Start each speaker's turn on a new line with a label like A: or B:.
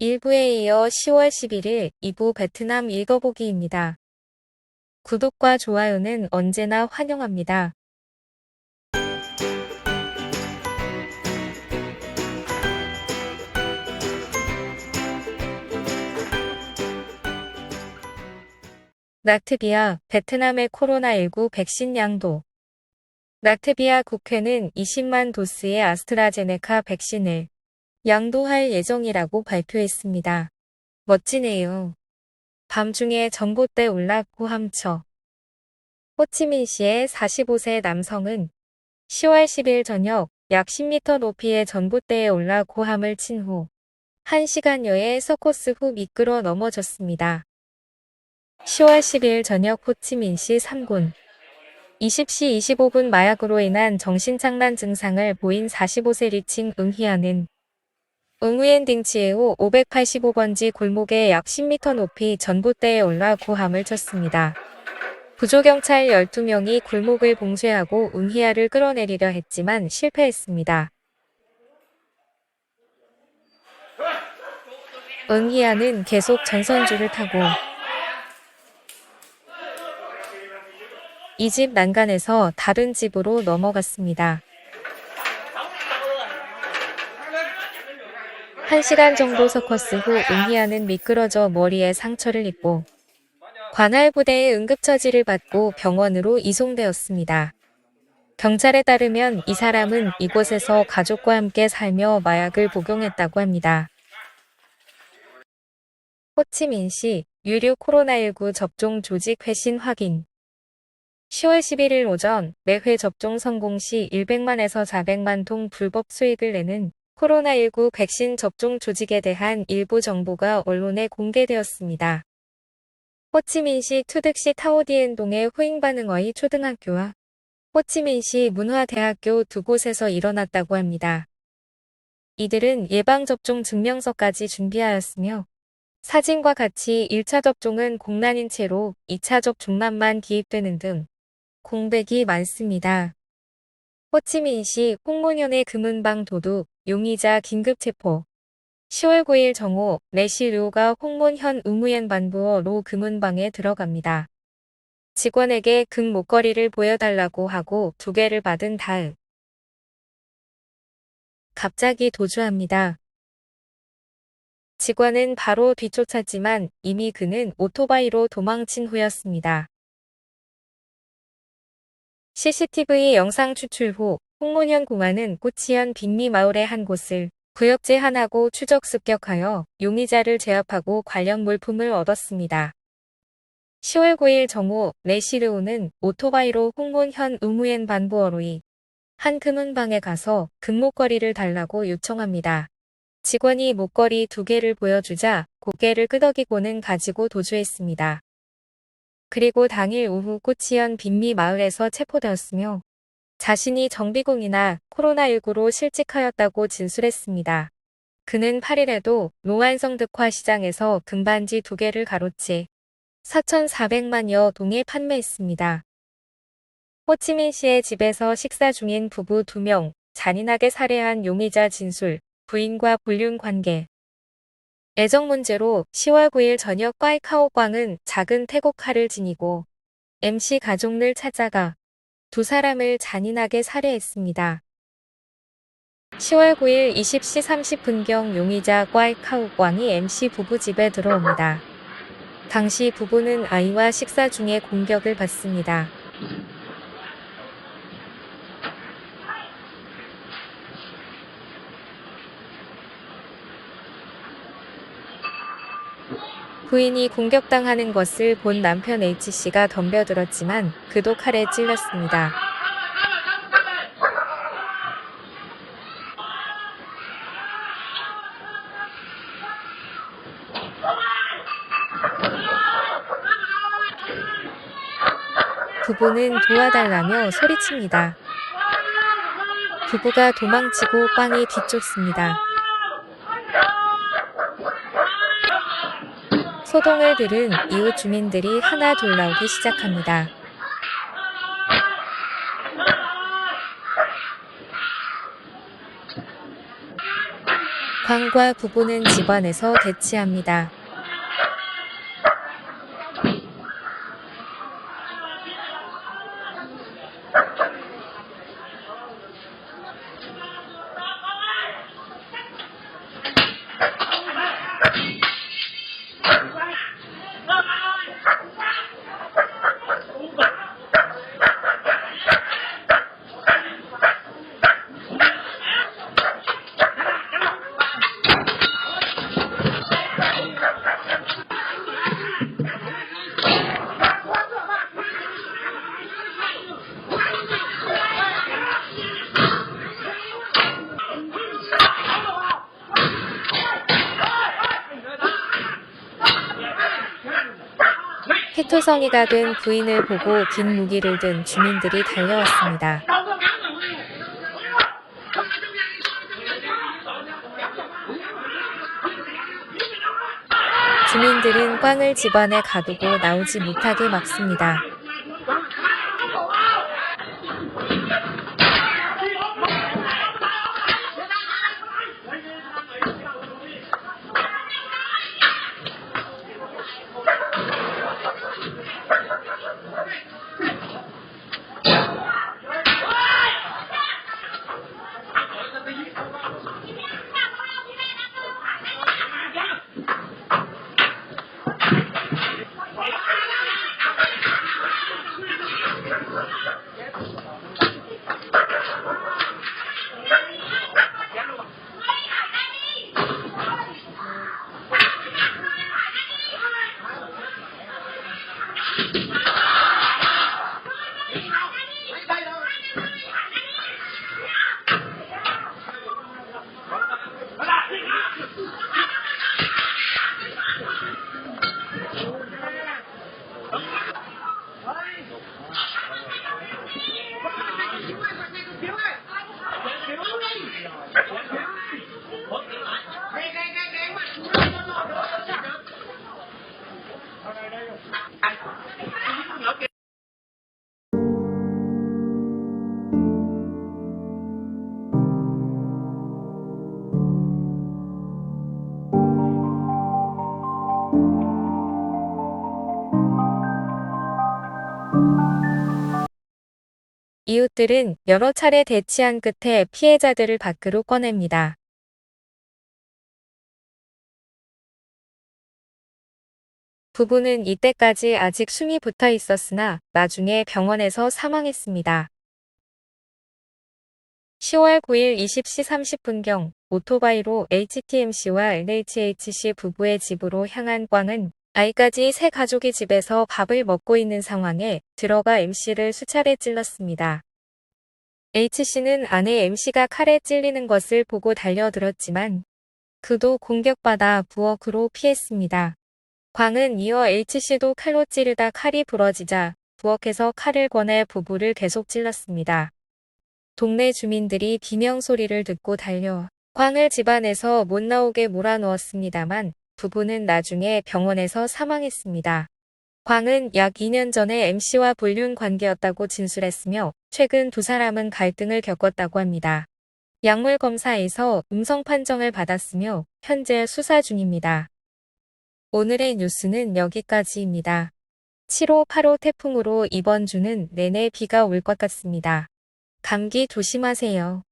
A: 1부에 이어 10월 11일 2부 베트남 읽어보기입니다. 구독과 좋아요는 언제나 환영합니다. 낙트비아, 베트남의 코로나19 백신 양도. 낙트비아 국회는 20만 도스의 아스트라제네카 백신을 양도할 예정이라고 발표했습니다. 멋지네요. 밤중에 전봇대 올랐고 함쳐. 호치민시의 45세 남성은 10월 10일 저녁 약 10m 높이의 전봇대에 올라 고함을 친 후 1시간여의 서코스 후 미끄러 넘어졌습니다. 10월 10일 저녁 호치민시 3군 20시 25분 마약으로 인한 정신착란 증상을 보인 45세 리칭 응희아는 응우엔 딩치에호 585번지 골목에 약 10m 높이 전봇대에 올라 고함을 쳤습니다. 부조경찰 12명이 골목을 봉쇄하고 응희아를 끌어내리려 했지만 실패했습니다. 응희아는 계속 전선줄을 타고 이 집 난간에서 다른 집으로 넘어갔습니다. 1시간 정도 서커스 후 응희아는 미끄러져 머리에 상처를 입고 관할 부대의 응급처지를 받고 병원으로 이송되었습니다. 경찰에 따르면 이 사람은 이곳에서 가족과 함께 살며 마약을 복용했다고 합니다. 호치민시 유료 코로나19 접종 조직 회신 확인 10월 11일 오전 매회 접종 성공 시 100만에서 400만 통 불법 수익을 내는 코로나19 백신 접종 조직에 대한 일부 정보가 언론에 공개되었습니다. 호치민시 투득시 타오디엔동의 후잉반응어이 초등학교와 호치민시 문화대학교 두 곳에서 일어났다고 합니다. 이들은 예방접종 증명서까지 준비하였으며 사진과 같이 1차 접종은 공란인 채로 2차 접종란만 기입되는 등 공백이 많습니다. 호치민시 홍문현의 금은방 도둑, 용의자 긴급 체포 10월 9일 정오 레시 류가 홍문현 의무연 반부어 로 금은방에 들어갑니다. 직원에게 금 목걸이를 보여달라고 하고 두 개를 받은 다음 갑자기 도주합니다. 직원은 바로 뒤쫓았지만 이미 그는 오토바이로 도망친 후였습니다. CCTV 영상 추출 후 홍문현 공안은 꼬치현 빈미 마을의 한 곳을 구역 제 한하고 추적 습격하여 용의자를 제압하고 관련 물품을 얻었습니다. 10월 9일 정오 레시르오는 오토바이로 홍문현 의무엔 반부어로이 한 금은방에 가서 금목걸이를 달라고 요청합니다. 직원이 목걸이 두 개를 보여주자 고개를 끄덕이고는 가지고 도주했습니다. 그리고 당일 오후 꼬치현 빈미 마을에서 체포되었으며 자신이 정비공이나 코로나19로 실직하였다고 진술했습니다. 그는 8일에도 노안성 득화 시장에서 금반지 두 개를 가로채 4,400만여 동에 판매했습니다. 호치민시의 집에서 식사 중인 부부 2명, 잔인하게 살해한 용의자 진술, 부인과 불륜 관계. 애정 문제로 10월 9일 저녁 꽈이카오광은 작은 태국칼을 지니고 MC 가족을 찾아가 두 사람을 잔인하게 살해했습니다. 10월 9일 20시 30분경 용의자 꽈이카오광이 MC 부부 집에 들어옵니다. 당시 부부는 아이와 식사 중에 공격을 받습니다. 부인이 공격당하는 것을 본 남편 H씨가 덤벼들었지만 그도 칼에 찔렸습니다. 부부는 도와달라며 소리칩니다. 부부가 도망치고 꽝이 뒤쫓습니다. 소동을 들은 이웃 주민들이 하나 둘 나오기 시작합니다. 광과 부부는 집안에서 대치합니다. 해토성이가 된 부인을 보고 긴 무기를 든 주민들이 달려왔습니다. 주민들은 꽝을 집안에 가두고 나오지 못하게 막습니다. Thank you. 이웃들은 여러 차례 대치한 끝에 피해자들을 밖으로 꺼냅니다. 부부는 이때까지 아직 숨이 붙어 있었으나 나중에 병원에서 사망했습니다. 10월 9일 20시 30분경 오토바이로 HTMC와 NHHC 부부의 집으로 향한 꽝은 아이까지 세 가족이 집에서 밥을 먹고 있는 상황에 들어가 MC를 수차례 찔렀습니다. H씨는 아내 MC가 칼에 찔리는 것을 보고 달려들었지만 그도 공격받아 부엌으로 피했습니다. 광은 이어 H씨도 칼로 찌르다 칼이 부러지자 부엌에서 칼을 꺼내 부부를 계속 찔렀습니다. 동네 주민들이 비명 소리를 듣고 달려 광을 집안에서 못 나오게 몰아넣었습니다만 부부는 나중에 병원에서 사망했습니다. 광은 약 2년 전에 MC와 불륜 관계였다고 진술했으며 최근 두 사람은 갈등을 겪었다고 합니다. 약물 검사에서 음성 판정을 받았으며 현재 수사 중입니다. 오늘의 뉴스는 여기까지입니다. 7호, 8호 태풍으로 이번 주는 내내 비가 올 것 같습니다. 감기 조심하세요.